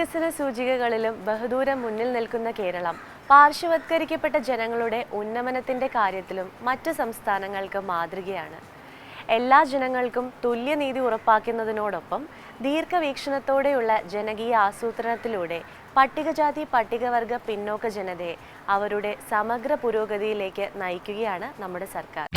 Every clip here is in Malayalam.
വികസന സൂചികകളിലും ബഹുദൂരം മുന്നിൽ നിൽക്കുന്ന കേരളം പാർശ്വവത്കരിക്കപ്പെട്ട ജനങ്ങളുടെ ഉന്നമനത്തിന്റെ കാര്യത്തിലും മറ്റ് സംസ്ഥാനങ്ങൾക്ക് മാതൃകയാണ്. എല്ലാ ജനങ്ങൾക്കും തുല്യനീതി ഉറപ്പാക്കുന്നതിനോടൊപ്പം ദീർഘവീക്ഷണത്തോടെയുള്ള ജനകീയ ആസൂത്രണത്തിലൂടെ പട്ടികജാതി പട്ടികവർഗ പിന്നോക്ക ജനതയെ അവരുടെ സമഗ്ര പുരോഗതിയിലേക്ക് നയിക്കുകയാണ് നമ്മുടെ സർക്കാർ.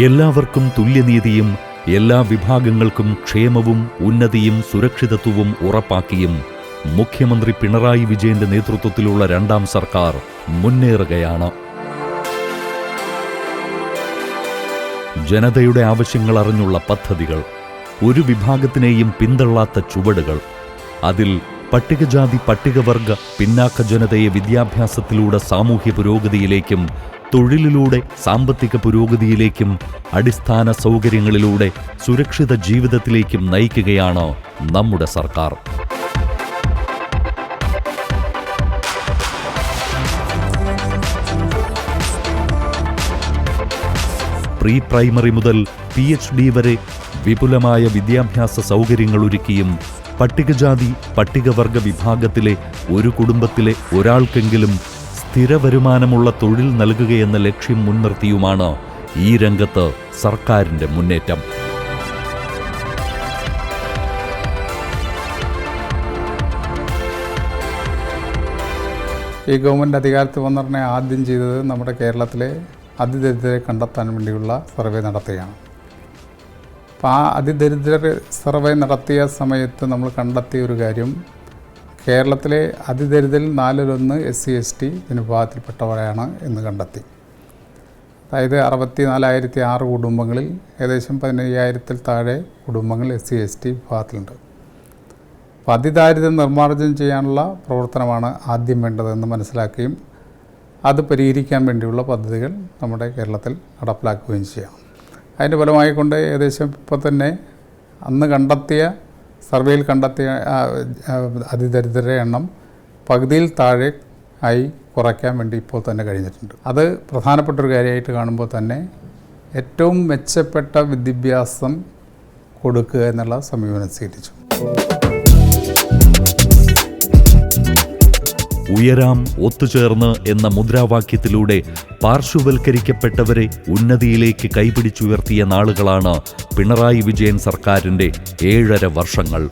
എല്ലാവർക്കും തുല്യനീതിയും എല്ലാ വിഭാഗങ്ങൾക്കും ക്ഷേമവും ഉന്നതിയും സുരക്ഷിതത്വവും ഉറപ്പാക്കിയും മുഖ്യമന്ത്രി പിണറായി വിജയന്റെ നേതൃത്വത്തിലുള്ള രണ്ടാം സർക്കാർ മുന്നേറുകയാണ്. ജനതയുടെ ആവശ്യങ്ങൾ അറിഞ്ഞുള്ള പദ്ധതികൾ ഒരു വിഭാഗത്തിനെയും പിന്തള്ളാത്ത ചുവടുകൾ അതിൽ പട്ടികജാതി പട്ടികവർഗ പിന്നാക്ക ജനതയെ വിദ്യാഭ്യാസത്തിലൂടെ സാമൂഹ്യ പുരോഗതിയിലേക്കും തൊഴിലിലൂടെ സാമ്പത്തിക പുരോഗതിയിലേക്കും അടിസ്ഥാന സൗകര്യങ്ങളിലൂടെ സുരക്ഷിത ജീവിതത്തിലേക്കും നയിക്കുകയാണ് നമ്മുടെ സർക്കാർ. പ്രീ പ്രൈമറി മുതൽ പി എച്ച് ഡി വരെ വിപുലമായ വിദ്യാഭ്യാസ സൗകര്യങ്ങൾ ഒരുക്കിയും പട്ടികജാതി പട്ടികവർഗ വിഭാഗത്തിലെ ഒരു കുടുംബത്തിലെ ഒരാൾക്കെങ്കിലും സ്ഥിര വരുമാനമുള്ള തൊഴിൽ നൽകുകയെന്ന ലക്ഷ്യം മുൻനിർത്തിയുമാണ് ഈ രംഗത്ത് സർക്കാരിന്റെ മുന്നേറ്റം. ഈ ഗവൺമെന്റ് അധികാരത്തിൽ വന്നിറങ്ങി ആദ്യം ചെയ്തത് നമ്മുടെ കേരളത്തിലെ അതിദരിദ്രരെ കണ്ടെത്താൻ വേണ്ടിയുള്ള സർവേ നടത്തുകയാണ് അപ്പോൾ ആ അതിദരിദ്രർ സർവേ നടത്തിയ സമയത്ത് നമ്മൾ കണ്ടെത്തിയ ഒരു കാര്യം കേരളത്തിലെ അതിദരിദ്രരിൽ നാലിലൊന്ന് എസ് സി എസ് ടി വിഭാഗത്തിൽപ്പെട്ടവരെയാണ് എന്ന് കണ്ടെത്തി. അതായത് അറുപത്തി നാലായിരത്തി ആറ് കുടുംബങ്ങളിൽ ഏകദേശം പതിനയ്യായിരത്തിൽ താഴെ കുടുംബങ്ങൾ എസ് സി എസ് ടി വിഭാഗത്തിലുണ്ട്. അപ്പോൾ അതിദാരിദ്ര്യം നിർമ്മാർജനം ചെയ്യാനുള്ള പ്രവർത്തനമാണ് ആദ്യം വേണ്ടതെന്ന് മനസ്സിലാക്കുകയും അത് പരിഹരിക്കാൻ വേണ്ടിയുള്ള പദ്ധതികൾ നമ്മുടെ കേരളത്തിൽ നടപ്പിലാക്കുകയും ചെയ്യാം. അതിന്റെ ഫലമായിക്കൊണ്ട് ഏകദേശം ഇപ്പോൾ തന്നെ അന്ന് കണ്ടെത്തിയ സർവേയിൽ കണ്ടെത്തിയ അതിദരിദ്രരുടെ എണ്ണം പകുതിയിൽ താഴെ ആയി കുറയ്ക്കാൻ വേണ്ടി ഇപ്പോൾ തന്നെ കഴിഞ്ഞിട്ടുണ്ട്. അത് പ്രധാനപ്പെട്ട ഒരു കാര്യമായിട്ട് കാണുമ്പോൾ തന്നെ ഏറ്റവും മെച്ചപ്പെട്ട വിദ്യാഭ്യാസം കൊടുക്കുക എന്നുള്ള സമീപനം സ്വീകരിച്ചു. ഉയരാം ഒത്തുചേർന്ന് എന്ന മുദ്രാവാക്യത്തിലൂടെ പാർശ്വവൽക്കരിക്കപ്പെട്ടവരെ ഉന്നതിയിലേക്ക് കൈപിടിച്ചുയർത്തിയ നാളുകളാണ് പിണറായി വിജയൻ സർക്കാരിന്റെ ഏഴര വർഷങ്ങൾ.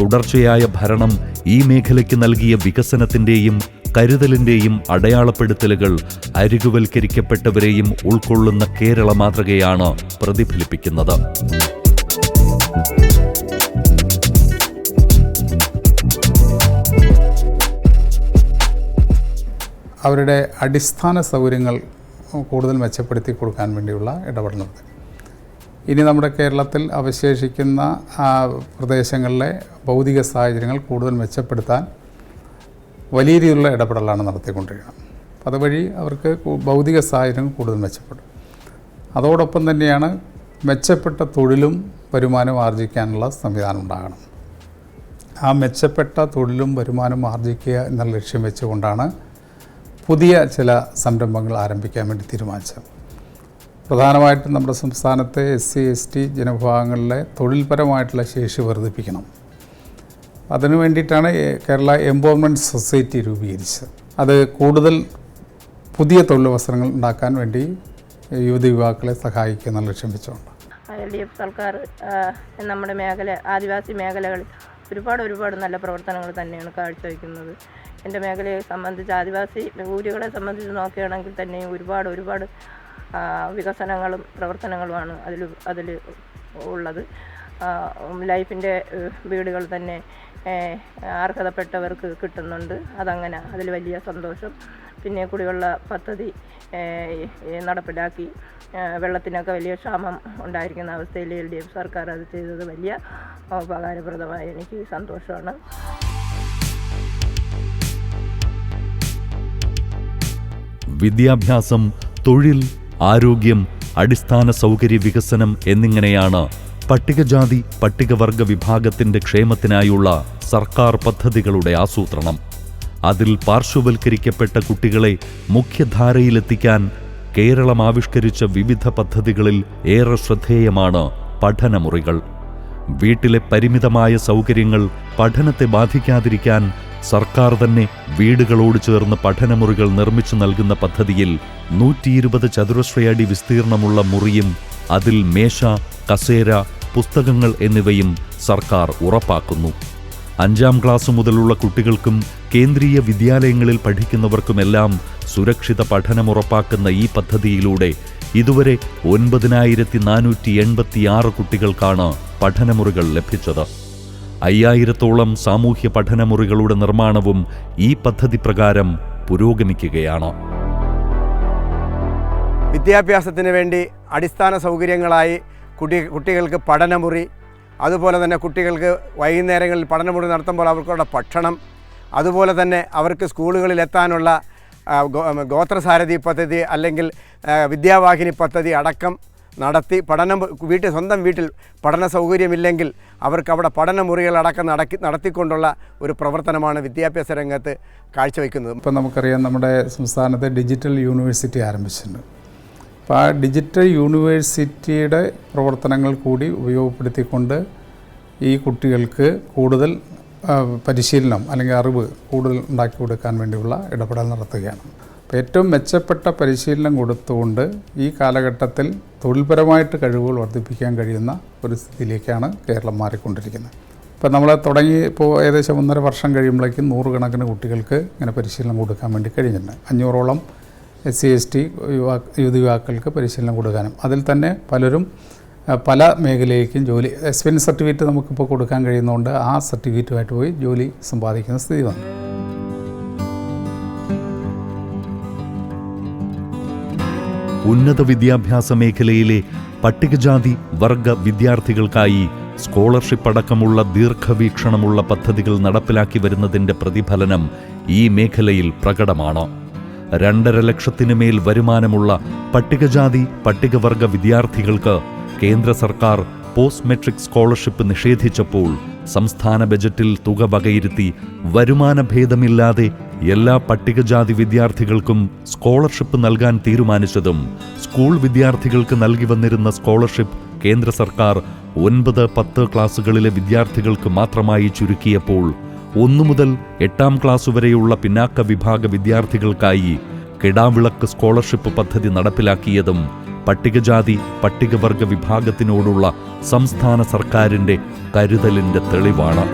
തുടർച്ചയായ ഭരണം ഈ മേഖലയ്ക്ക് നൽകിയ വികസനത്തിന്റെയും കരുതലിന്റെയും അടയാളപ്പെടുത്തലുകൾ അരികുവൽക്കരിക്കപ്പെട്ടവരെയും ഉൾക്കൊള്ളുന്ന കേരള മാതൃകയാണ് പ്രതിഫലിപ്പിക്കുന്നത്. അവരുടെ അടിസ്ഥാന സൗകര്യങ്ങൾ കൂടുതൽ മെച്ചപ്പെടുത്തി കൊടുക്കാൻ വേണ്ടിയുള്ള ഇടപെടൽ ഇനി നമ്മുടെ കേരളത്തിൽ അവശേഷിക്കുന്ന പ്രദേശങ്ങളിലെ ഭൗതിക സാഹചര്യങ്ങൾ കൂടുതൽ മെച്ചപ്പെടുത്താൻ വലിയ രീതിയിലുള്ള ഇടപെടലാണ് നടത്തിക്കൊണ്ടിരിക്കുന്നത്. അതുവഴി അവർക്ക് ഭൗതിക സാഹചര്യം കൂടുതൽ മെച്ചപ്പെടും. അതോടൊപ്പം തന്നെയാണ് മെച്ചപ്പെട്ട തൊഴിലും വരുമാനവും ആർജിക്കാനുള്ള സംവിധാനം ഉണ്ടാകണം. ആ മെച്ചപ്പെട്ട തൊഴിലും വരുമാനവും ആർജിക്കുക എന്ന ലക്ഷ്യം വെച്ചുകൊണ്ടാണ് പുതിയ ചില സംരംഭങ്ങൾ ആരംഭിക്കാൻ വേണ്ടി തീരുമാനിച്ചത്. പ്രധാനമായിട്ടും നമ്മുടെ സംസ്ഥാനത്തെ എസ് സി എസ് ടി ജനവിഭാഗങ്ങളിലെ തൊഴിൽപരമായിട്ടുള്ള ശേഷി വർദ്ധിപ്പിക്കണം. അതിനു വേണ്ടിയിട്ടാണ് കേരള എംപവർമെന്റ് സൊസൈറ്റി രൂപീകരിച്ചത്. അത് കൂടുതൽ പുതിയ തൊഴിലവസരങ്ങൾ ഉണ്ടാക്കാൻ വേണ്ടി യുവതി യുവാക്കളെ സഹായിക്കുക എന്ന ലക്ഷ്യം വെച്ചുകൊണ്ട്. എൽ ഡി എഫ് സർക്കാർ നമ്മുടെ മേഖല ആദിവാസി മേഖലകളിൽ ഒരുപാട് ഒരുപാട് നല്ല പ്രവർത്തനങ്ങൾ തന്നെയാണ് കാഴ്ചവെക്കുന്നത്. എന്റെ മേഖലയെ സംബന്ധിച്ച് ആദിവാസി ഊരുകളെ സംബന്ധിച്ച് നോക്കുകയാണെങ്കിൽ തന്നെ ഒരുപാട് ഒരുപാട് വികസനങ്ങളും പ്രവർത്തനങ്ങളുമാണ് അതിൽ അതിൽ ഉള്ളത്. ലൈഫിന്റെ വീടുകൾ തന്നെ അർഹതപ്പെട്ടവർക്ക് കിട്ടുന്നുണ്ട്. അതങ്ങനെ അതിൽ വലിയ സന്തോഷം. പിന്നെ കുടിവെള്ള പദ്ധതി നടപ്പിലാക്കി. വെള്ളത്തിനൊക്കെ വലിയ ക്ഷാമം ഉണ്ടായിരിക്കുന്ന അവസ്ഥയിൽ എൽ ഡി എഫ് സർക്കാർ അത് ചെയ്തത് വലിയ ഉപകാരപ്രദമായി എനിക്ക് സന്തോഷമാണ്. വിദ്യാഭ്യാസം തൊഴിൽ ആരോഗ്യം അടിസ്ഥാന സൗകര്യ വികസനം എന്നിങ്ങനെയാണ് പട്ടികജാതി പട്ടികവർഗ വിഭാഗത്തിന്റെ ക്ഷേമത്തിനായുള്ള സർക്കാർ പദ്ധതികളുടെ ആസൂത്രണം. അതിൽ പാർശ്വവൽക്കരിക്കപ്പെട്ട കുട്ടികളെ മുഖ്യധാരയിലെത്തിക്കാൻ കേരളം ആവിഷ്കരിച്ച വിവിധ പദ്ധതികളിൽ ഏറെ ശ്രദ്ധേയമാണ് പഠനമുറികൾ. വീട്ടിലെ പരിമിതമായ സൗകര്യങ്ങൾ പഠനത്തെ ബാധിക്കാതിരിക്കാൻ സർക്കാർ തന്നെ വീടുകളോട് ചേർന്ന് പഠനമുറികൾ നിർമ്മിച്ചു നൽകുന്ന പദ്ധതിയിൽ നൂറ്റിയിരുപത് ചതുരശ്രയടി വിസ്തീർണമുള്ള മുറിയും അതിൽ മേശ കസേര പുസ്തകങ്ങൾ എന്നിവയും സർക്കാർ ഉറപ്പാക്കുന്നു. അഞ്ചാം ക്ലാസ് മുതലുള്ള കുട്ടികൾക്കും കേന്ദ്രീയ വിദ്യാലയങ്ങളിൽ പഠിക്കുന്നവർക്കുമെല്ലാം സുരക്ഷിത പഠനം ഉറപ്പാക്കുന്ന ഈ പദ്ധതിയിലൂടെ ഇതുവരെ ഒൻപതിനായിരത്തി നാനൂറ്റി എൺപത്തിയാറ് കുട്ടികൾക്കാണ് പഠനമുറികൾ ലഭിച്ചത്. അയ്യായിരത്തോളം സാമൂഹ്യ പഠനമുറികളുടെ നിർമ്മാണവും ഈ പദ്ധതി പ്രകാരം പുരോഗമിക്കുകയാണ്. വിദ്യാഭ്യാസത്തിന് വേണ്ടി അടിസ്ഥാന സൗകര്യങ്ങളായി കുട്ടി കുട്ടികൾക്ക് പഠനമുറി അതുപോലെ തന്നെ കുട്ടികൾക്ക് വൈകുന്നേരങ്ങളിൽ പഠനമുറി നടത്തുമ്പോൾ അവർക്കുള്ള ഭക്ഷണം അതുപോലെ തന്നെ അവർക്ക് സ്കൂളുകളിൽ എത്താനുള്ള ഗോത്രസാരഥി പദ്ധതി അല്ലെങ്കിൽ വിദ്യാവാഹിനി പദ്ധതി അടക്കം നടത്തി പഠനം വീട്ടിൽ സ്വന്തം വീട്ടിൽ പഠന സൗകര്യമില്ലെങ്കിൽ അവർക്ക് അവിടെ പഠനമുറികളടക്കം നടക്കി നടത്തിക്കൊണ്ടുള്ള ഒരു പ്രവർത്തനമാണ് വിദ്യാഭ്യാസ രംഗത്ത് കാഴ്ചവെക്കുന്നത്. ഇപ്പം നമുക്കറിയാം നമ്മുടെ സംസ്ഥാനത്ത് ഡിജിറ്റൽ യൂണിവേഴ്സിറ്റി ആരംഭിച്ചിട്ടുണ്ട്. അപ്പോൾ ആ ഡിജിറ്റൽ യൂണിവേഴ്സിറ്റിയുടെ പ്രവർത്തനങ്ങൾ കൂടി ഉപയോഗപ്പെടുത്തിക്കൊണ്ട് ഈ കുട്ടികൾക്ക് കൂടുതൽ പരിശീലനം അല്ലെങ്കിൽ അറിവ് കൂടുതൽ ഉണ്ടാക്കി കൊടുക്കാൻ വേണ്ടിയുള്ള ഇടപെടൽ നടത്തുകയാണ്. ഏറ്റവും മെച്ചപ്പെട്ട പരിശീലനം കൊടുത്തുകൊണ്ട് ഈ കാലഘട്ടത്തിൽ തൊഴിൽപരമായിട്ട് കഴിവുകൾ വർദ്ധിപ്പിക്കാൻ കഴിയുന്ന ഒരു സ്ഥിതിയിലേക്കാണ് കേരളം മാറിക്കൊണ്ടിരിക്കുന്നത്. ഇപ്പം നമ്മൾ തുടങ്ങി ഇപ്പോൾ ഏകദേശം ഒന്നര വർഷം കഴിയുമ്പോഴേക്കും നൂറുകണക്കിന് കുട്ടികൾക്ക് ഇങ്ങനെ പരിശീലനം കൊടുക്കാൻ വേണ്ടി കഴിഞ്ഞിട്ടുണ്ട്. അഞ്ഞൂറോളം എസ് സി എസ് ടി യുവാ യുവതി യുവാക്കൾക്ക് പരിശീലനം കൊടുക്കാനും. അതിൽ തന്നെ പലരും പല മേഖലയിലേക്കും ജോലി എസ് എക്സ്പീരിയൻസ് സർട്ടിഫിക്കറ്റ് നമുക്കിപ്പോൾ കൊടുക്കാൻ കഴിയുന്നതുകൊണ്ട് ആ സർട്ടിഫിക്കറ്റുമായിട്ട് പോയി ജോലി സമ്പാദിക്കുന്ന സ്ഥിതി വന്നു. ഉന്നത വിദ്യാഭ്യാസ മേഖലയിലെ പട്ടികജാതി വർഗ വിദ്യാർത്ഥികൾക്കായി സ്കോളർഷിപ്പ് അടക്കമുള്ള ദീർഘവീക്ഷണമുള്ള പദ്ധതികൾ നടപ്പിലാക്കി വരുന്നതിന്റെ പ്രതിഫലനം ഈ മേഖലയിൽ പ്രകടമാണ്. രണ്ടര ലക്ഷത്തിനു മേൽ വരുമാനമുള്ള പട്ടികജാതി പട്ടികവർഗ വിദ്യാർത്ഥികൾക്ക് കേന്ദ്ര സർക്കാർ പോസ്റ്റ് മെട്രിക് സ്കോളർഷിപ്പ് നിഷേധിച്ചപ്പോൾ സംസ്ഥാന ബജറ്റിൽ തുക വകയിരുത്തി വരുമാന ഭേദമില്ലാതെ എല്ലാ പട്ടികജാതി വിദ്യാർത്ഥികൾക്കും സ്കോളർഷിപ്പ് നൽകാൻ തീരുമാനിച്ചതും സ്കൂൾ വിദ്യാർത്ഥികൾക്ക് നൽകി വന്നിരുന്ന സ്കോളർഷിപ്പ് കേന്ദ്ര സർക്കാർ ഒൻപത് പത്ത് ക്ലാസുകളിലെ വിദ്യാർത്ഥികൾക്ക് മാത്രമായി ചുരുക്കിയപ്പോൾ ഒന്നു മുതൽ എട്ടാം ക്ലാസ് വരെയുള്ള പിന്നാക്ക വിഭാഗ വിദ്യാർത്ഥികൾക്കായി കിടാവിളക്ക് സ്കോളർഷിപ്പ് പദ്ധതി നടപ്പിലാക്കിയതും പട്ടികജാതി പട്ടികവർഗ വിഭാഗത്തിനോടുള്ള സംസ്ഥാന സർക്കാരിന്റെ കരുതലിന്റെ തെളിവാണ്.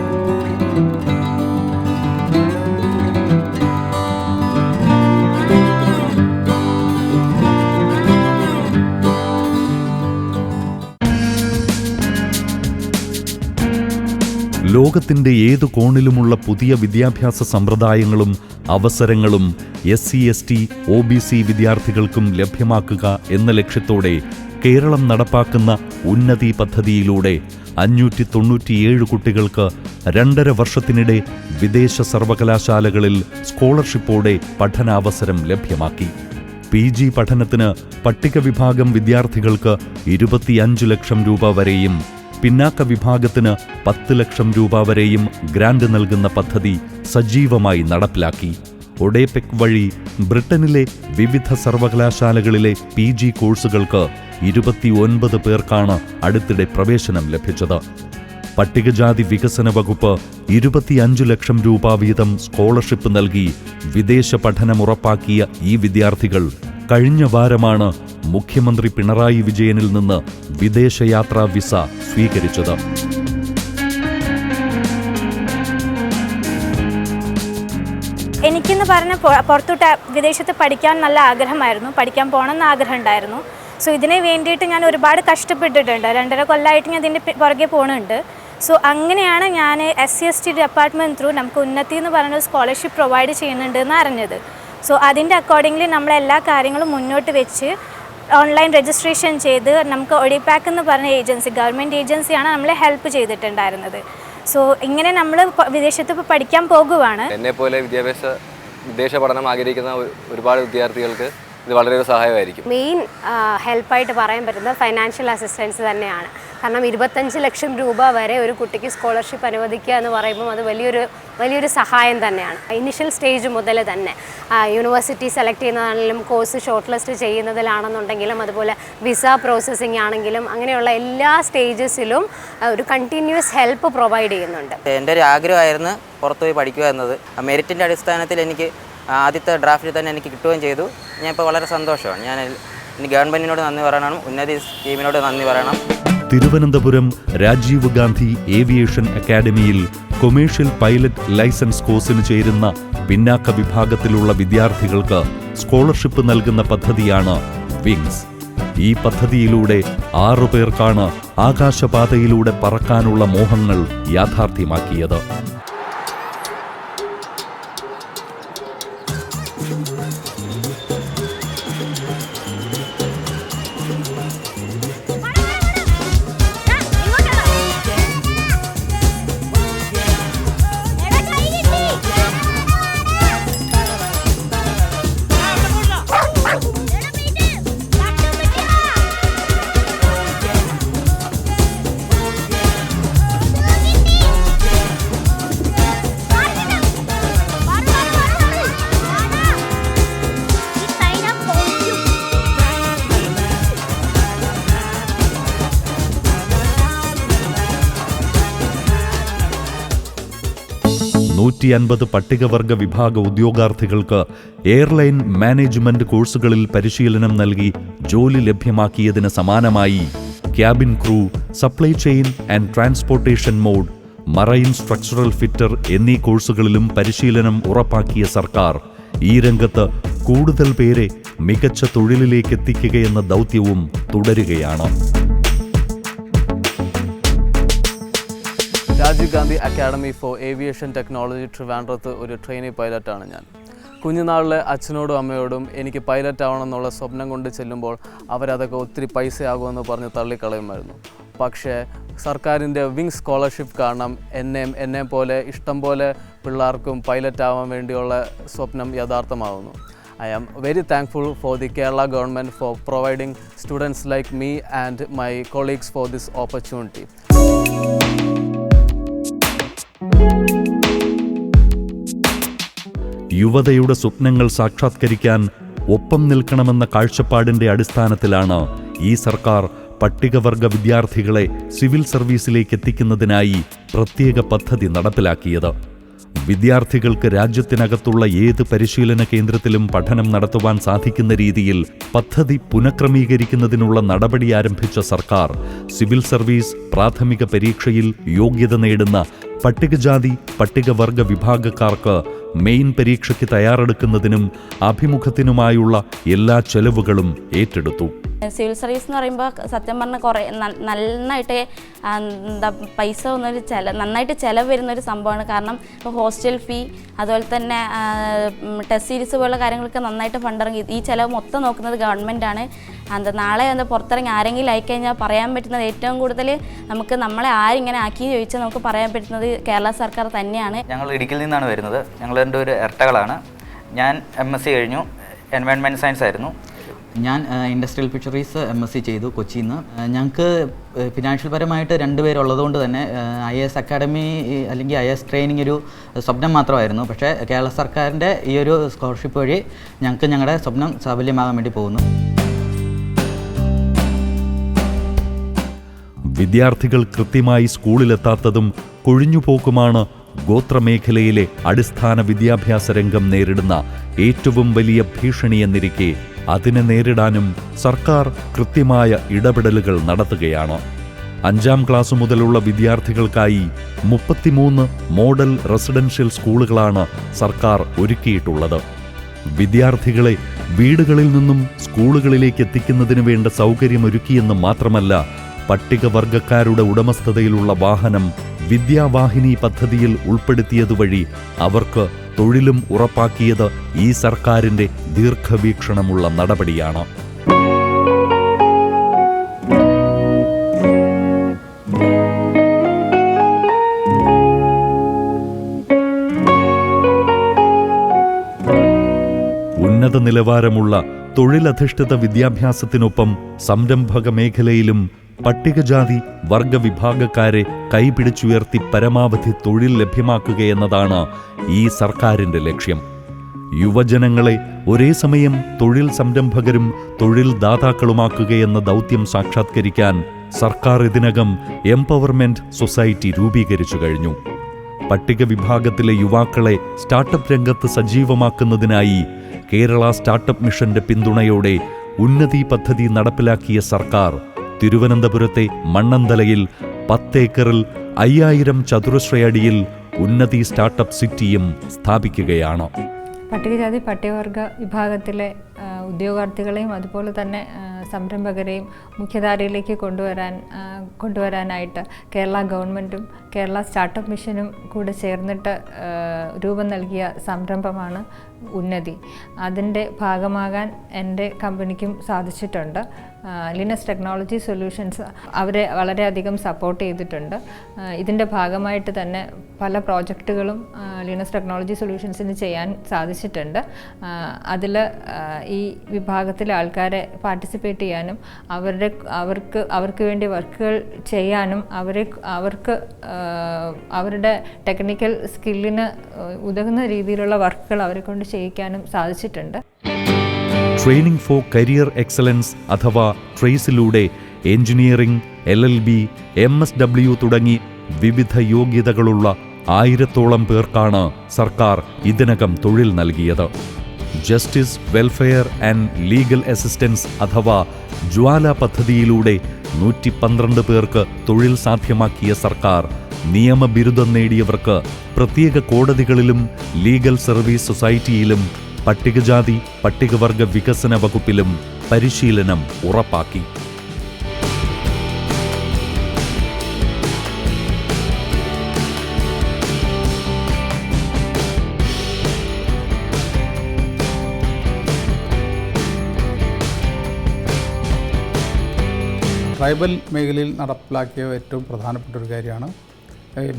ലോകത്തിന്റെ ഏത് കോണിലുമുള്ള പുതിയ വിദ്യാഭ്യാസ സമ്പ്രദായങ്ങളും അവസരങ്ങളും S C S T O B C വിദ്യാർത്ഥികൾക്കും ലഭ്യമാക്കുക എന്ന ലക്ഷ്യത്തോടെ കേരളം നടപ്പാക്കുന്ന ഉന്നതി പദ്ധതിയിലൂടെ അഞ്ഞൂറ്റി തൊണ്ണൂറ്റിയേഴ് കുട്ടികൾക്ക് രണ്ടര വർഷത്തിനിടെ വിദേശ സർവകലാശാലകളിൽ സ്കോളർഷിപ്പോടെ പഠനാവസരം ലഭ്യമാക്കി. പി ജി പഠനത്തിന് പട്ടിക വിഭാഗം വിദ്യാർത്ഥികൾക്ക് ഇരുപത്തിയഞ്ച് ലക്ഷം രൂപ വരെയും പിന്നാക്ക വിഭാഗത്തിന് പത്ത് ലക്ഷം രൂപ വരെയും ഗ്രാന്റ് നൽകുന്ന പദ്ധതി സജീവമായി നടപ്പിലാക്കി. ഒഡേപെക് വഴി ബ്രിട്ടനിലെ വിവിധ സർവകലാശാലകളിലെ പി ജി കോഴ്സുകൾക്ക് ഇരുപത്തിയൊൻപത് പേർക്കാണ് അടുത്തിടെ പ്രവേശനം ലഭിച്ചത്. പട്ടികജാതി വികസന വകുപ്പ് ഇരുപത്തിയഞ്ചു ലക്ഷം രൂപ വീതം സ്കോളർഷിപ്പ് നൽകി വിദേശ പഠനം ഉറപ്പാക്കിയ ഈ വിദ്യാർത്ഥികൾ കഴിഞ്ഞ വാരമാണ് മുഖ്യമന്ത്രി പിണറായി വിജയനിൽ നിന്ന് വിദേശയാത്രാ വിസ സ്വീകരിച്ചത്. എനിക്കെന്ന് പറഞ്ഞ പുറത്തോട്ട് വിദേശത്ത് പഠിക്കാൻ നല്ല ആഗ്രഹമായിരുന്നു. പഠിക്കാൻ പോകണം എന്ന് ആഗ്രഹം ഉണ്ടായിരുന്നു സോ ഇതിനെ വേണ്ടിയിട്ട് ഞാൻ ഒരുപാട് കഷ്ടപ്പെട്ടിട്ടുണ്ട്. രണ്ടര കൊല്ലമായിട്ട് ഞാൻ ഇതിന്റെ പുറകെ പോകുന്നുണ്ട് സോ അങ്ങനെയാണ് ഞാൻ S C S T department through നമുക്ക് ഉന്നതി എന്ന് പറയുന്ന സ്കോളർഷിപ്പ് പ്രൊവൈഡ് ചെയ്യുന്നുണ്ട് എന്ന് അറിഞ്ഞത്. സോ അതിന്റെ അക്കോർഡിംഗ്ലി നമ്മളെല്ലാ കാര്യങ്ങളും മുന്നോട്ട് വെച്ച് ഓൺലൈൻ രജിസ്ട്രേഷൻ ചെയ്ത് നമുക്ക് ഒഡിപാക്ക് എന്ന് പറഞ്ഞ ഏജൻസി ഗവൺമെന്റ് ഏജൻസിയാണ് നമ്മളെ ഹെൽപ്പ് ചെയ്തിട്ടുണ്ടായിരുന്നത്. സോ ഇങ്ങനെ നമ്മൾ വിദേശത്ത് ഇപ്പോൾ പഠിക്കാൻ പോകുവാണ്. എന്നെ പോലെ വിദ്യാഭ്യാസ വിദേശ പഠനം ആഗ്രഹിക്കുന്ന ഒരുപാട് വിദ്യാർത്ഥികൾക്ക് ഇത് വളരെ ഒരു സഹായമായിരിക്കും മെയിൻ ഹെൽപ്പായിട്ട് പറയാൻ പറ്റുന്നത് ഫൈനാൻഷ്യൽ അസിസ്റ്റൻസ് തന്നെയാണ്. കാരണം ഇരുപത്തഞ്ച് ലക്ഷം രൂപ വരെ ഒരു കുട്ടിക്ക് സ്കോളർഷിപ്പ് അനുവദിക്കുക എന്ന് പറയുമ്പോൾ അത് വലിയൊരു വലിയൊരു സഹായം തന്നെയാണ്. ഇനിഷ്യൽ സ്റ്റേജ് മുതൽ തന്നെ യൂണിവേഴ്സിറ്റി സെലക്ട് ചെയ്യുന്നതാണെങ്കിലും കോഴ്സ് ഷോർട്ട് ലിസ്റ്റ് ചെയ്യുന്നതിലാണെന്നുണ്ടെങ്കിലും അതുപോലെ വിസ പ്രോസസ്സിംഗ് ആണെങ്കിലും അങ്ങനെയുള്ള എല്ലാ സ്റ്റേജസിലും ഒരു കണ്ടിന്യൂസ് ഹെൽപ്പ് പ്രൊവൈഡ് ചെയ്യുന്നുണ്ട്. എന്റെ ഒരു ആഗ്രഹമായിരുന്നു പുറത്തുപോയി പഠിക്കുക എന്നത്. മെറിറ്റിന്റെ അടിസ്ഥാനത്തിൽ എനിക്ക് ആദ്യത്തെ ഡ്രാഫ്റ്റിൽ തന്നെ എനിക്ക് കിട്ടുകയും ചെയ്തു. ഞാൻ ഇപ്പോൾ വളരെ സന്തോഷമാണ്. ഞാൻ ഇനി ഗവൺമെന്റിനോട് നന്ദി പറയണം. ഉന്നതി സ്കീമിനോട് നന്ദി പറയണം. തിരുവനന്തപുരം രാജീവ് ഗാന്ധി ഏവിയേഷൻ അക്കാദമിയിൽ കൊമേഴ്ഷ്യൽ പൈലറ്റ് ലൈസൻസ് കോഴ്സിന് ചേരുന്ന പിന്നാക്ക വിഭാഗത്തിലുള്ള വിദ്യാർത്ഥികൾക്ക് സ്കോളർഷിപ്പ് നൽകുന്ന പദ്ധതിയാണ് വിങ്സ്. ഈ പദ്ധതിയിലൂടെ ആറു പേർക്കാണ് ആകാശപാതയിലൂടെ പറക്കാനുള്ള മോഹങ്ങൾ യാഥാർത്ഥ്യമാക്കിയത്. നൂറ്റി അൻപത് പട്ടികവർഗ വിഭാഗ ഉദ്യോഗാർത്ഥികൾക്ക് എയർലൈൻ മാനേജ്മെന്റ് കോഴ്സുകളിൽ പരിശീലനം നൽകി ജോലി ലഭ്യമാക്കിയതിന് സമാനമായി cabin crew supply chain and transportation mode marine structural fitter എന്നീ കോഴ്സുകളിലും പരിശീലനം ഉറപ്പാക്കിയ സർക്കാർ. ഈ രംഗത്ത് കൂടുതൽ പേരെ മികച്ച തൊഴിലിലേക്ക് എത്തിക്കുകയെന്ന ദൗത്യവും തുടരുകയാണ്. Rajiv Gandhi academy for aviation technology ട്രിവാൻഡ്രത്ത് ഒരു ട്രെയിനി പൈലറ്റാണ് ഞാൻ. കുഞ്ഞുനാളിലെ അച്ഛനോടും അമ്മയോടും എനിക്ക് പൈലറ്റ് ആവണമെന്നുള്ള സ്വപ്നം കൊണ്ട് ചെല്ലുമ്പോൾ അവരതൊക്കെ ഒത്തിരി പൈസയാകുമെന്ന് പറഞ്ഞ് തള്ളിക്കളയുമായിരുന്നു. പക്ഷേ സർക്കാരിന്റെ വിങ് സ്കോളർഷിപ്പ് കാരണം എന്നെയും എന്നെ പോലെ ഇഷ്ടം പോലെ പിള്ളേർക്കും പൈലറ്റ് ആവാൻ വേണ്ടിയുള്ള സ്വപ്നം യാഥാർത്ഥമാവുന്നു. I am very thankful for the Kerala government for providing students like me and my colleagues for this opportunity. യുവതയുടെ സ്വപ്നങ്ങൾ സാക്ഷാത്കരിക്കാൻ ഒപ്പം നിൽക്കണമെന്ന കാഴ്ചപ്പാടിന്റെ അടിസ്ഥാനത്തിലാണ് ഈ സർക്കാർ പട്ടികവർഗ വിദ്യാർത്ഥികളെ സിവിൽ സർവീസിലേക്ക് എത്തിക്കുന്നതിനായി പ്രത്യേക പദ്ധതി നടപ്പിലാക്കിയത്. വിദ്യാർത്ഥികൾക്ക് രാജ്യത്തിനകത്തുള്ള ഏത് പരിശീലന കേന്ദ്രത്തിലും പഠനം നടത്തുവാൻ സാധിക്കുന്ന രീതിയിൽ പദ്ധതി പുനഃക്രമീകരിക്കുന്നതിനുള്ള നടപടി ആരംഭിച്ച സർക്കാർ സിവിൽ സർവീസ് പ്രാഥമിക പരീക്ഷയിൽ യോഗ്യത നേടുന്ന പട്ടികജാതി പട്ടികവർഗ വിഭാഗക്കാർക്ക് മെയിൻ പരീക്ഷയ്ക്ക് തയ്യാറെടുക്കുന്നതിനും അഭിമുഖത്തിനുമായുള്ള എല്ലാ ചെലവുകളും ഏറ്റെടുത്തു. സിവിൽ സർവീസ് എന്ന് പറയുമ്പോൾ സത്യം പറഞ്ഞാൽ കുറേ നന്നായിട്ട് എന്താ പൈസ ഒന്നൊരു ചില നന്നായിട്ട് ചിലവ് വരുന്ന ഒരു സംഭവമാണ്. കാരണം ഇപ്പോൾ ഹോസ്റ്റൽ ഫീ അതുപോലെ തന്നെ ടെസ്റ്റ് സീരീസ് പോലുള്ള കാര്യങ്ങളൊക്കെ നന്നായിട്ട് ഫണ്ടിറങ്ങി ഈ ചിലവ് മൊത്തം നോക്കുന്നത് ഗവൺമെന്റാണ് എന്താ നാളെ എന്താ പുറത്തിറങ്ങി ആരെങ്കിലും ആയിക്കഴിഞ്ഞാൽ പറയാൻ പറ്റുന്നത് ഏറ്റവും കൂടുതൽ നമുക്ക് നമ്മളെ ആരിങ്ങനെ ആക്കി ചോദിച്ചാൽ നമുക്ക് പറയാൻ പറ്റുന്നത് കേരള സർക്കാർ തന്നെയാണ്. ഞങ്ങൾ ഇടുക്കിയിൽ നിന്നാണ് വരുന്നത്. ഞങ്ങൾ രണ്ട് ഒരു ഇരട്ടകളാണ് ഞാൻ എം എസ് സി കഴിഞ്ഞു. എൻവയോൺമെന്റ് സയൻസ് ആയിരുന്നു. ഞാൻ industrial fisheries M S C ചെയ്തു കൊച്ചിയിൽ നിന്ന്. ഞങ്ങൾക്ക് ഫിനാൻഷ്യൽ പരമായിട്ട് രണ്ടുപേരുള്ളതുകൊണ്ട് തന്നെ ഐ എസ് അക്കാഡമി അല്ലെങ്കിൽ ഐ എസ് ട്രെയിനിങ് ഒരു സ്വപ്നം മാത്രമായിരുന്നു. പക്ഷേ കേരള സർക്കാരിന്റെ ഈ ഒരു സ്കോളർഷിപ്പ് വഴി ഞങ്ങൾക്ക് ഞങ്ങളുടെ സ്വപ്നം സാഫല്യമാകാൻ വേണ്ടി പോകുന്നു. വിദ്യാർത്ഥികൾ കൃത്യമായി സ്കൂളിലെത്താത്തതും കൊഴിഞ്ഞുപോക്കുമാണ് ഗോത്രമേഖലയിലെ അടിസ്ഥാന വിദ്യാഭ്യാസ രംഗം നേരിടുന്ന ഏറ്റവും വലിയ ഭീഷണിയെന്നിരിക്കെ അതിനെ നേരിടാനും സർക്കാർ കൃത്യമായ ഇടപെടലുകൾ നടത്തുകയാണ്. അഞ്ചാം ക്ലാസ് മുതലുള്ള വിദ്യാർത്ഥികൾക്കായി മുപ്പത്തിമൂന്ന് മോഡൽ റെസിഡൻഷ്യൽ സ്കൂളുകളാണ് സർക്കാർ ഒരുക്കിയിട്ടുള്ളത്. വിദ്യാർത്ഥികളെ വീടുകളിൽ നിന്നും സ്കൂളുകളിലേക്ക് എത്തിക്കുന്നതിന് വേണ്ട സൗകര്യമൊരുക്കിയെന്ന് മാത്രമല്ല പട്ടികവർഗക്കാരുടെ ഉടമസ്ഥതയിലുള്ള വാഹനം വിദ്യാവാഹിനി പദ്ധതിയിൽ ഉൾപ്പെടുത്തിയതുവഴി അവർക്ക് തൊഴിലും ഉറപ്പാക്കിയത് ഈ സർക്കാരിന്റെ ദീർഘവീക്ഷണമുള്ള നടപടിയാണ്. ഉന്നത നിലവാരമുള്ള തൊഴിലധിഷ്ഠിത വിദ്യാഭ്യാസത്തിനൊപ്പം സംരംഭക മേഖലയിലും പട്ടികജാതി വർഗവിഭാഗക്കാരെ കൈപിടിച്ചുയർത്തി പരമാവധി തൊഴിൽ ലഭ്യമാക്കുകയെന്നതാണ് ഈ സർക്കാരിന്റെ ലക്ഷ്യം. യുവജനങ്ങളെ ഒരേ സമയം തൊഴിൽ സംരംഭകരും തൊഴിൽ ദാതാക്കളുമാക്കുകയെന്ന ദൗത്യം സാക്ഷാത്കരിക്കാൻ സർക്കാർ ഇതിനകം എംപവർമെന്റ് സൊസൈറ്റി രൂപീകരിച്ചു കഴിഞ്ഞു. പട്ടിക വിഭാഗത്തിലെ യുവാക്കളെ സ്റ്റാർട്ടപ്പ് രംഗത്ത് സജീവമാക്കുന്നതിനായി കേരള സ്റ്റാർട്ടപ്പ് മിഷന്റെ പിന്തുണയോടെ ഉന്നതി പദ്ധതി നടപ്പിലാക്കിയ സർക്കാർ തിരുവനന്തപുരത്തെ മണ്ണന്തലയിൽ പത്തേക്കറിൽ അയ്യായിരം ചതുരശ്രയടിയിൽ ഉന്നതി സ്റ്റാർട്ടപ്പ് സിറ്റിയും സ്ഥാപിക്കുകയാണ്. പട്ടികജാതി പട്ടികവർഗ വിഭാഗത്തിലെ ഉദ്യോഗാർത്ഥികളെയും അതുപോലെ തന്നെ സംരംഭകരെയും മുഖ്യധാരയിലേക്ക് കൊണ്ടുവരാൻ കൊണ്ടുവരാനായിട്ട് കേരള ഗവൺമെന്റും കേരള സ്റ്റാർട്ടപ്പ് മിഷനും കൂടെ ചേർന്നിട്ട് രൂപം നൽകിയ സംരംഭമാണ് ഉന്നതി. അതിന്റെ ഭാഗമാകാൻ എന്റെ കമ്പനിക്കും സാധിച്ചിട്ടുണ്ട്. ലിനസ് ടെക്നോളജി സൊല്യൂഷൻസ് അവരെ വളരെയധികം സപ്പോർട്ട് ചെയ്തിട്ടുണ്ട്. ഇതിന്റെ ഭാഗമായിട്ട് തന്നെ പല പ്രോജക്റ്റുകളും ലിനസ് ടെക്നോളജി സൊല്യൂഷൻസിന് ചെയ്യാൻ സാധിച്ചിട്ടുണ്ട്. അതിൽ ഈ വിഭാഗത്തിലെ ആൾക്കാരെ പാർട്ടിസിപ്പേറ്റ് ചെയ്യാനും അവരുടെ അവർക്ക് അവർക്ക് വേണ്ടി വർക്കുകൾ ചെയ്യാനും അവരെ അവർക്ക് അവരുടെ ടെക്നിക്കൽ സ്കില്ലിന് ഉതകുന്ന രീതിയിലുള്ള വർക്കുകൾ അവരെ കൊണ്ട് ചെയ്യിക്കാനും സാധിച്ചിട്ടുണ്ട്. ട്രെയിനിങ് ഫോർ കരിയർ എക്സലൻസ് അഥവാ ട്രേസിലൂടെ engineering L L B M S W തുടങ്ങി വിവിധ യോഗ്യതകളുള്ള ആയിരത്തോളം പേർക്കാണ് സർക്കാർ ഇതിനകം തൊഴിൽ നൽകിയത്. Justice welfare and legal assistance അഥവാ ജ്വാല പദ്ധതിയിലൂടെ നൂറ്റി പന്ത്രണ്ട് പേർക്ക് തൊഴിൽ സാധ്യമാക്കിയ സർക്കാർ നിയമബിരുദം നേടിയവർക്ക് പ്രത്യേക കോടതികളിലും ലീഗൽ സർവീസ് സൊസൈറ്റിയിലും പട്ടികജാതി പട്ടികവർഗ വികസന വകുപ്പിലും പരിശീലനം ഉറപ്പാക്കി. ട്രൈബൽ മേഖലയിൽ നടപ്പിലാക്കിയ ഏറ്റവും പ്രധാനപ്പെട്ട ഒരു കാര്യമാണ്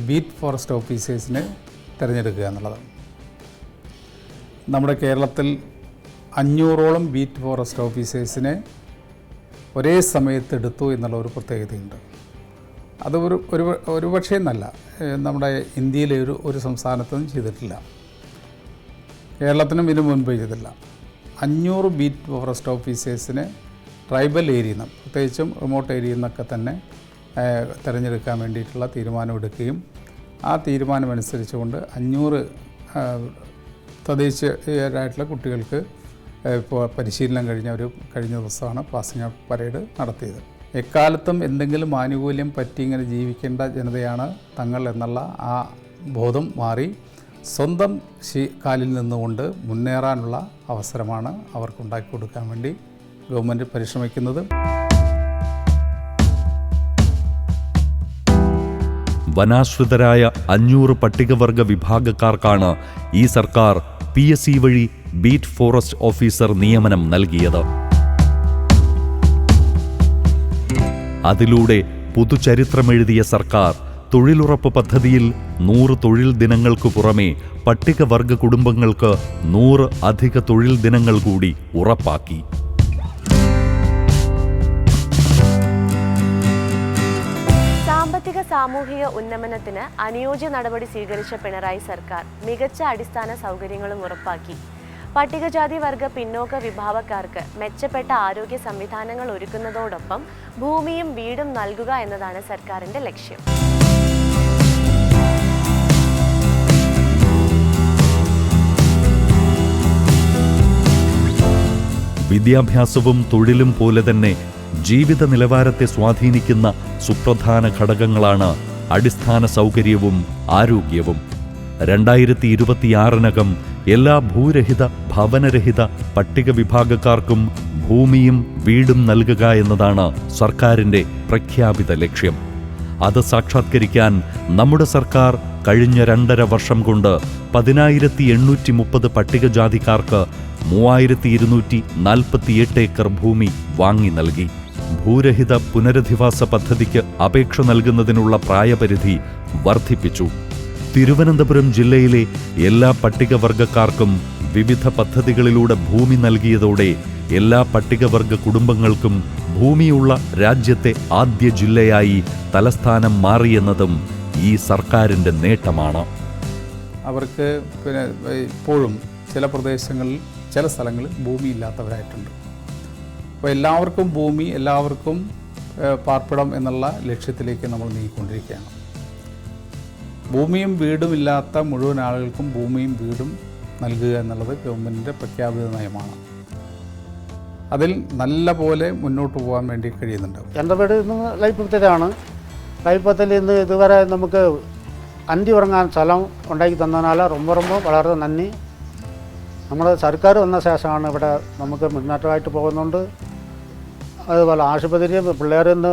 ബീറ്റ് ഫോറസ്റ്റ് ഓഫീസേഴ്സിനെ തിരഞ്ഞെടുക്കുക എന്നുള്ളത്. നമ്മുടെ കേരളത്തിൽ അഞ്ഞൂറോളം ബീറ്റ് ഫോറസ്റ്റ് ഓഫീസേഴ്സിനെ ഒരേ സമയത്ത് എടുത്തു എന്നുള്ള ഒരു പ്രത്യേകതയുണ്ട്. അത് ഒരു ഒരു ഒരു പക്ഷേ എന്നല്ല നമ്മുടെ ഇന്ത്യയിലെ ഒരു ഒരു സംസ്ഥാനത്തും ചെയ്തിട്ടില്ല. കേരളത്തിനും ഇതിനു മുൻപ് ചെയ്തില്ല അഞ്ഞൂറ് ബീറ്റ് ഫോറസ്റ്റ് ഓഫീസേഴ്സിനെ ട്രൈബൽ ഏരിയയിൽ നിന്ന് പ്രത്യേകിച്ചും റിമോട്ട് ഏരിയയിൽ നിന്നൊക്കെ തന്നെ തിരഞ്ഞെടുക്കാൻ വേണ്ടിയിട്ടുള്ള തീരുമാനമെടുക്കുകയും ആ തീരുമാനമനുസരിച്ചുകൊണ്ട് അഞ്ഞൂറ് തദ്ദേശീയരായിട്ടുള്ള കുട്ടികൾക്ക് ഇപ്പോൾ പരിശീലനം കഴിഞ്ഞ ഒരു കഴിഞ്ഞ ദിവസമാണ് പാസിംഗ് ഔട്ട് പരേഡ് നടത്തിയത്. എക്കാലത്തും എന്തെങ്കിലും ആനുകൂല്യം പറ്റി ഇങ്ങനെ ജീവിക്കേണ്ട ജനതയാണ് തങ്ങൾ എന്നുള്ള ആ ബോധം മാറി സ്വന്തം കാലിൽ നിന്നുകൊണ്ട് മുന്നേറാനുള്ള അവസരമാണ് അവർക്കുണ്ടാക്കി കൊടുക്കാൻ വേണ്ടി ഗവൺമെന്റ് പരിശ്രമിക്കുന്നത്. വനാശ്രിതരായ അഞ്ഞൂറ് പട്ടികവർഗ വിഭാഗക്കാർക്കാണ് ഈ സർക്കാർ പി എസ് സി വഴി ബീറ്റ് ഫോറസ്റ്റ് ഓഫീസർ നിയമനം നൽകിയത്. അതിലൂടെ പുതുചരിത്രമെഴുതിയ സർക്കാർ തൊഴിലുറപ്പ് പദ്ധതിയിൽ നൂറ് തൊഴിൽ ദിനങ്ങൾക്കു പുറമെ പട്ടികവർഗ കുടുംബങ്ങൾക്ക് നൂറ് അധിക തൊഴിൽ ദിനങ്ങൾ കൂടി ഉറപ്പാക്കി. സാമ്പത്തിക സാമൂഹിക ഉന്നമനത്തിന് അനുയോജ്യ നടപടി സ്വീകരിച്ച പിണറായി സർക്കാർ മികച്ച അടിസ്ഥാന സൗകര്യങ്ങളും ഉറപ്പാക്കി. പട്ടികജാതി വർഗ പിന്നോക്ക വിഭാഗക്കാർക്ക് മെച്ചപ്പെട്ട ആരോഗ്യ സംവിധാനങ്ങൾ ഒരുക്കുന്നതോടൊപ്പം ഭൂമിയും വീടും നൽകുക എന്നതാണ് സർക്കാരിന്റെ ലക്ഷ്യം. വിദ്യാഭ്യാസവും തൊഴിലും പോലെ തന്നെ ജീവിത നിലവാരത്തെ സ്വാധീനിക്കുന്ന സുപ്രധാന ഘടകങ്ങളാണ് അടിസ്ഥാന സൗകര്യവും ആരോഗ്യവും. രണ്ടായിരത്തി ഇരുപത്തിയാറിനകം എല്ലാ ഭൂരഹിത ഭവനരഹിത പട്ടിക വിഭാഗക്കാർക്കും ഭൂമിയും വീടും നൽകുക എന്നതാണ് സർക്കാരിന്റെ പ്രഖ്യാപിത ലക്ഷ്യം. അത് സാക്ഷാത്കരിക്കാൻ നമ്മുടെ സർക്കാർ കഴിഞ്ഞ രണ്ടര വർഷം കൊണ്ട് പതിനായിരത്തി എണ്ണൂറ്റി മുപ്പത് പട്ടികജാതിക്കാർക്ക് മൂവായിരത്തി ഇരുന്നൂറ്റി നാൽപ്പത്തിയെട്ട് ഏക്കർ ഭൂമി വാങ്ങി നൽകി. ഭൂരഹിത പുനരധിവാസ പദ്ധതിക്ക് അപേക്ഷ നൽകുന്നതിനുള്ള പ്രായപരിധി വർദ്ധിപ്പിച്ചു. തിരുവനന്തപുരം ജില്ലയിലെ എല്ലാ പട്ടികവർഗക്കാർക്കും വിവിധ പദ്ധതികളിലൂടെ ഭൂമി നൽകിയതോടെ എല്ലാ പട്ടികവർഗ കുടുംബങ്ങൾക്കും ഭൂമിയുള്ള രാജ്യത്തെ ആദ്യ ജില്ലയായി തലസ്ഥാനം മാറിയെന്നതും ഈ സർക്കാരിന്റെ നേട്ടമാണ്. അവർക്ക് പിന്നെ ഇപ്പോഴും ചില പ്രദേശങ്ങളിൽ ചില സ്ഥലങ്ങളിൽ ഭൂമി ഇല്ലാത്തവരായിട്ടുണ്ട് അപ്പോൾ എല്ലാവർക്കും ഭൂമി എല്ലാവർക്കും പാർപ്പിടം എന്നുള്ള ലക്ഷ്യത്തിലേക്ക് നമ്മൾ നീങ്ങിക്കൊണ്ടിരിക്കുകയാണ്. ഭൂമിയും വീടും ഇല്ലാത്ത മുഴുവൻ ആളുകൾക്കും ഭൂമിയും വീടും നൽകുക എന്നുള്ളത് ഗവൺമെന്റിന്റെ പ്രഖ്യാപിത നയമാണ്. അതിൽ നല്ല പോലെ മുന്നോട്ട് പോകാൻ വേണ്ടി കഴിയുന്നുണ്ട്. എന്റെ വീട് ഇന്ന് ലൈപ്പത്തിലാണ് ലൈപ്പത്തിൽ ഇന്ന് ഇതുവരെ നമുക്ക് അന്തി ഉറങ്ങാൻ സ്ഥലം ഉണ്ടാക്കി തന്നതിനാൽ റൊമ്പ റൊമ്പ വളരെ നന്ദി. നമ്മുടെ സർക്കാർ വന്ന ശേഷമാണ് ഇവിടെ നമുക്ക് മുന്നേറ്റമായിട്ട് പോകുന്നുണ്ട്. അതുപോലെ ആശുപത്രി പിള്ളേർ ഇന്ന്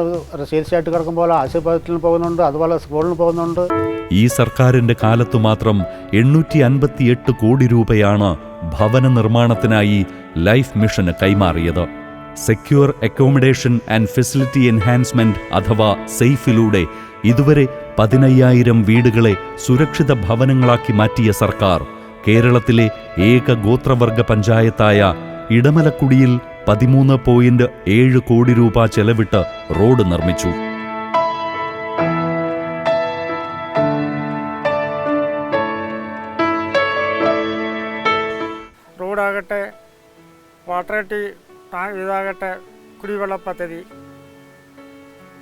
ചികിത്സയായിട്ട് കിടക്കുമ്പോൾ ആശുപത്രിയിൽ പോകുന്നുണ്ട് അതുപോലെ സ്കൂളിൽ പോകുന്നുണ്ട്. ഈ സർക്കാരിന്റെ കാലത്തു മാത്രം എണ്ണൂറ്റി അൻപത്തിയെട്ട് കോടി രൂപയാണ് ഭവന നിർമ്മാണത്തിനായി ലൈഫ് മിഷന് കൈമാറിയത്. Secure accommodation and facility enhancement അഥവാ സെയ്ഫിലൂടെ ഇതുവരെ പതിനയ്യായിരം വീടുകളെ സുരക്ഷിത ഭവനങ്ങളാക്കി മാറ്റിയ സർക്കാർ കേരളത്തിലെ ഏക ഗോത്രവർഗ പഞ്ചായത്തായ ഇടമലക്കുടിയിൽ പതിമൂന്ന് പോയിന്റ് ഏഴ് കോടി രൂപ ചെലവിട്ട് റോഡ് നിർമ്മിച്ചു. റോഡാകട്ടെ ടാ- ഇതാകട്ടെ കുടിവെള്ള പദ്ധതി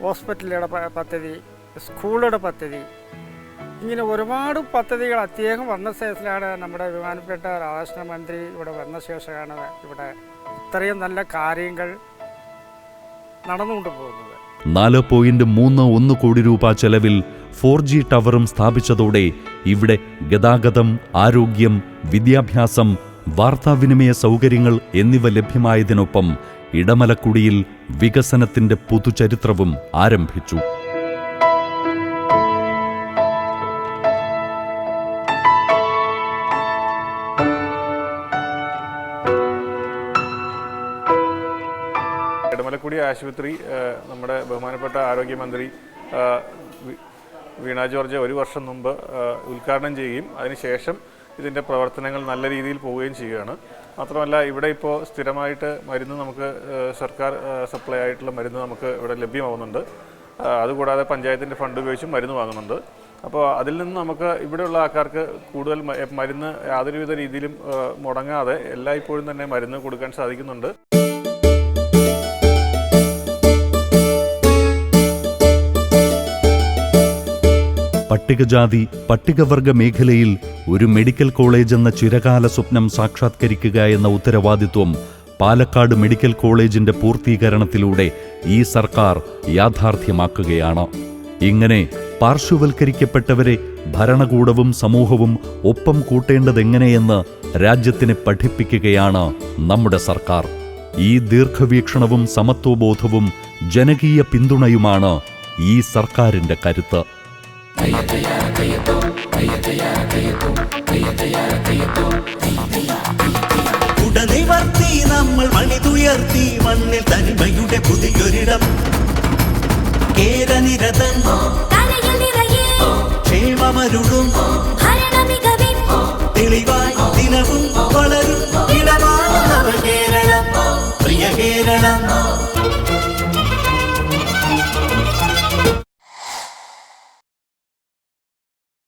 ഹോസ്പിറ്റലുടെ പദ്ധതി സ്കൂളുടെ പദ്ധതി ഇങ്ങനെ ഒരുപാട് പദ്ധതികൾ അദ്ദേഹം വന്ന ശേഷത്തിലാണ് നമ്മുടെ ബഹുമാനപ്പെട്ട രാധാകൃഷ്ണ മന്ത്രി ഇവിടെ വന്ന ശേഷമാണ് ഇവിടെ ഇത്രയും നല്ല കാര്യങ്ങൾ നടന്നുകൊണ്ട് പോകുന്നത്. നാല് പോയിന്റ് മൂന്ന് ഒന്ന് കോടി രൂപ ചെലവിൽ ഫോർ ജി ടവറും സ്ഥാപിച്ചതോടെ ഇവിടെ ഗതാഗതം ആരോഗ്യം വിദ്യാഭ്യാസം വാർത്താവിനിമയ സൗകര്യങ്ങൾ എന്നിവ ലഭ്യമായതിനൊപ്പം ഇടമലക്കുടിയിൽ വികസനത്തിന്റെ പുതുചരിത്രവും ആരംഭിച്ചു. ഇടമലക്കുടി ആശുപത്രി നമ്മുടെ ബഹുമാനപ്പെട്ട ആരോഗ്യമന്ത്രി വീണ ജോർജ് ഒരു വർഷം മുമ്പ് ഉദ്ഘാടനം ചെയ്യുകയും അതിനുശേഷം ഇതിന്റെ പ്രവർത്തനങ്ങൾ നല്ല രീതിയിൽ പോവുകയും ചെയ്യുകയാണ്. മാത്രമല്ല ഇവിടെ ഇപ്പോൾ സ്ഥിരമായിട്ട് മരുന്ന് നമുക്ക് സർക്കാർ സപ്ലൈ ആയിട്ടുള്ള മരുന്ന് നമുക്ക് ഇവിടെ ലഭ്യമാവുന്നുണ്ട്. അതുകൂടാതെ പഞ്ചായത്തിന്റെ ഫണ്ട് ഉപയോഗിച്ചും മരുന്ന് വാങ്ങുന്നുണ്ട്. അപ്പോൾ അതിൽ നിന്ന് നമുക്ക് ഇവിടെയുള്ള ആൾക്കാർക്ക് കൂടുതൽ മരുന്ന് യാതൊരുവിധ രീതിയിലും മുടങ്ങാതെ എല്ലായ്പ്പോഴും തന്നെ മരുന്ന് കൊടുക്കാൻ സാധിക്കുന്നുണ്ട്. പട്ടികജാതി പട്ടികവർഗ മേഖലയിൽ ഒരു മെഡിക്കൽ കോളേജ് എന്ന ചിരകാല സ്വപ്നം സാക്ഷാത്കരിക്കുക എന്ന ഉത്തരവാദിത്വം പാലക്കാട് മെഡിക്കൽ കോളേജിന്റെ പൂർത്തീകരണത്തിലൂടെ ഈ സർക്കാർ യാഥാർത്ഥ്യമാക്കുകയാണ്. ഇങ്ങനെ പാർശ്വവൽക്കരിക്കപ്പെട്ടവരെ ഭരണകൂടവും സമൂഹവും ഒപ്പം കൂട്ടേണ്ടതെങ്ങനെയെന്ന് രാജ്യത്തിന് പഠിപ്പിക്കുകയാണ് നമ്മുടെ സർക്കാർ. ഈ ദീർഘവീക്ഷണവും സമത്വബോധവും ജനകീയ പിന്തുണയുമാണ് ഈ സർക്കാരിന്റെ കരുത്ത്. ഉടനിവർത്തി നമ്മൾ മണിതുയർത്തി മണ്ണിൽ തനിമയുടെ പുതിയൊരിടം. കേരനിരതൻ ക്ഷേമമരുളും. തെളിവായി ദിനവും വളരും. ഇടമാണ് കേരളം പ്രിയ കേരളം.